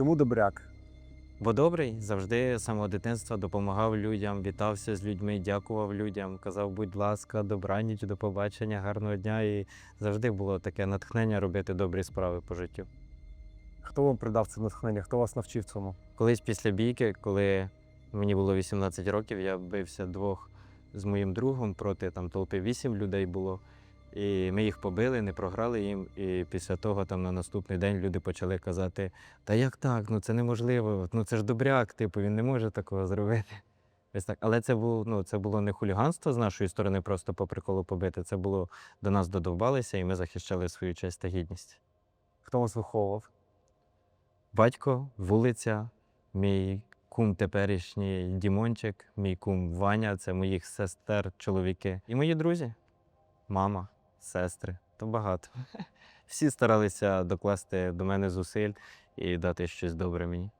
Чому добряк? Бо добрий завжди з самого дитинства допомагав людям, вітався з людьми, дякував людям, казав, будь ласка, добраніч, до побачення, гарного дня. І завжди було таке натхнення робити добрі справи по життю. Хто вам придав це натхнення? Хто вас навчив цьому? Колись після бійки, коли мені було 18 років, я бився двох з моїм другом проти там толпи вісім людей було. І ми їх побили, не програли їм. І після того, там на наступний день люди почали казати: Та як так? Ну це неможливо, ну це ж добряк, типу, він не може такого зробити. Ось так. Але це було, ну, це було не хуліганство з нашої сторони, просто по приколу побити. Це було до нас додовбалися, і ми захищали свою честь та гідність. Хто вас виховував? Батько, вулиця, мій кум теперішній Дімончик, мій кум Ваня, це моїх сестер, чоловіки. І мої друзі, мама, сестри, то багато. Всі старалися докласти до мене зусиль і дати щось добре мені.